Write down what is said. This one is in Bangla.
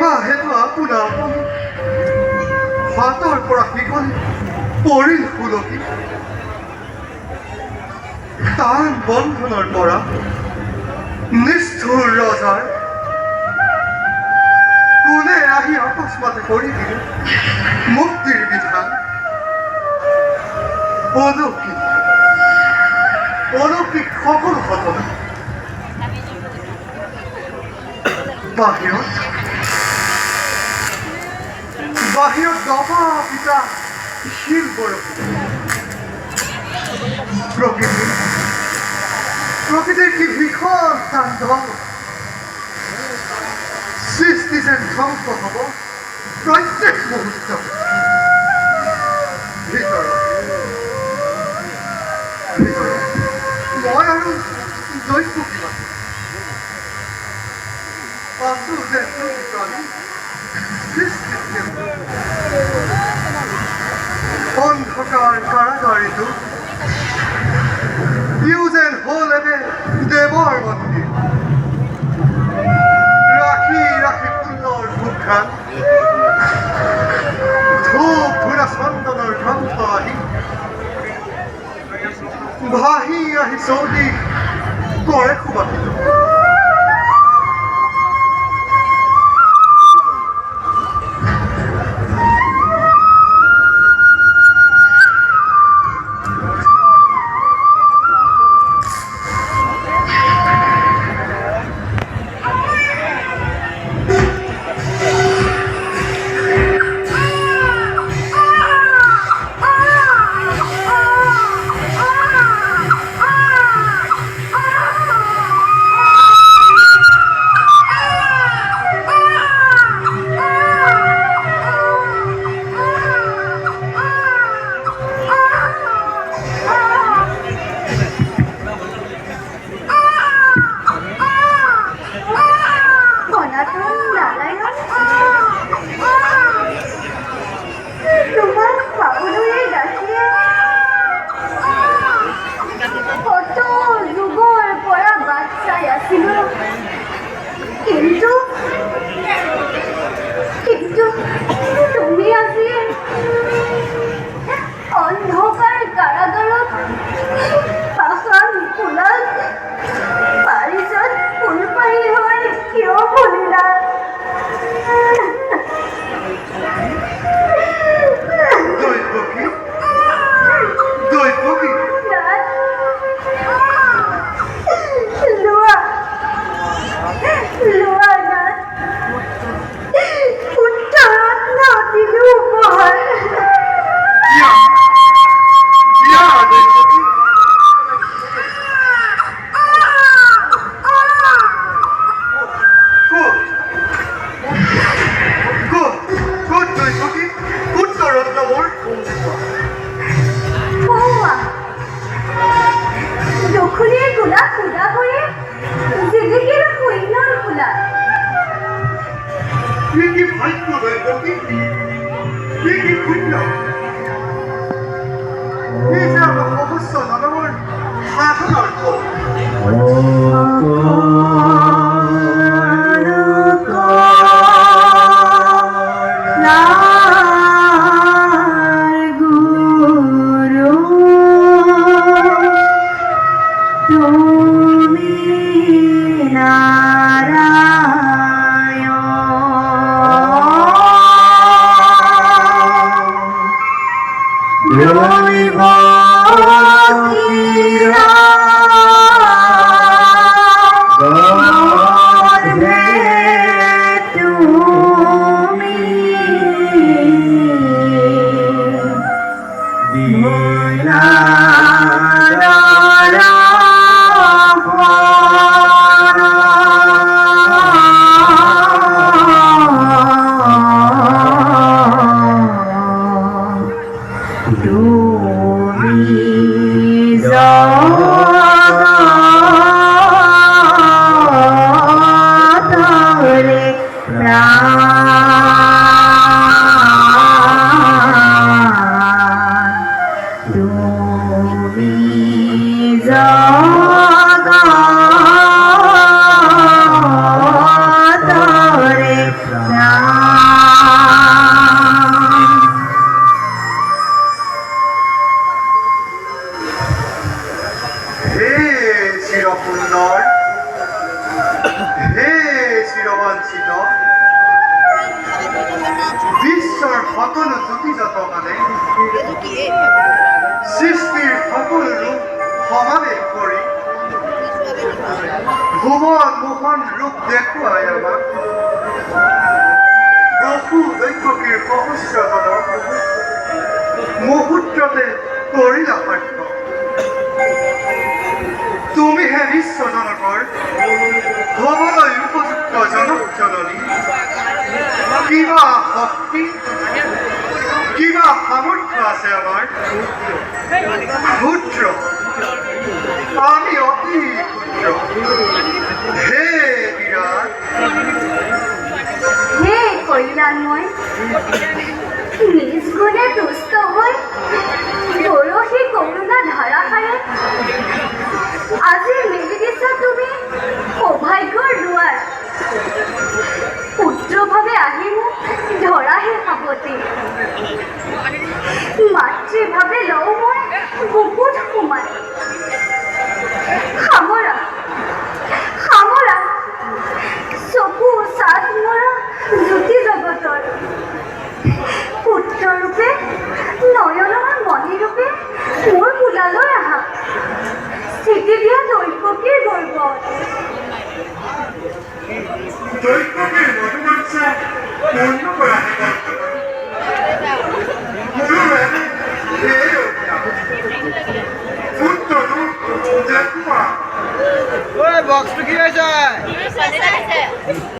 কিবা হেতু আপোনা হাতৰ পৰা শিকল পৰিল সুলকি তাৰ বন্ধনৰ পৰা নিষ্ঠুৰ ৰজাৰ কোনে আহি অকস্মাতে কৰি দিলে মুক্তিৰ বিধান অলৌকিক অলৌকিক সকলো ঘটনা বাহিৰত বাহিৰত দবা পিতা শিল বৰষুণ প্ৰকৃতি। প্ৰকৃতিৰ কি ভীষণ তাণ্ডৱ সৃষ্টি যেন ধ্বংস হ'ব, প্ৰত্যেক মুহূৰ্ত ভিতৰত। ভিতৰত। মই আৰু কিবা আছো যেন প্ৰাণী কেন্দ্ৰ অন্ধকার কারাগারিত ইউ যেন হল এবে দেৱৰ মন্দিৰ ৰাখি ৰাখি ফুলৰ ভূখান ধূপ ধুৰা চন্দনৰ গ্ৰন্থ আহি। ভাহি আহি চৌদিশ কৰে সুবাসিত কি কি ভাগ্য দৈৱকী কি কি শূন্য এই যে আমাৰ সহস্ৰ জনমৰ সাধনাৰ চিরপুণ্যর হে চিরবাঞ্ছিত বিশ্বর সকল জ্যোতি যত মানে সৃষ্টির ভুৱন মোহন ৰূপ দেখুৱাই আমাক বহু দৈক্ষকীৰ সহস্ৰজনক মুহূৰ্ততে কৰিলা সত্য তুমিহে বিশ্বজনকৰ হ'বলৈ উপযুক্ত জনক জননী। কিবা শক্তি কিবা সামৰ্থ্য আছে আমাৰ ক্ষুদ্ৰ আমি অতি হে বিরাট। হে কল্যাণময়। নিজ গুণে তুষ্ট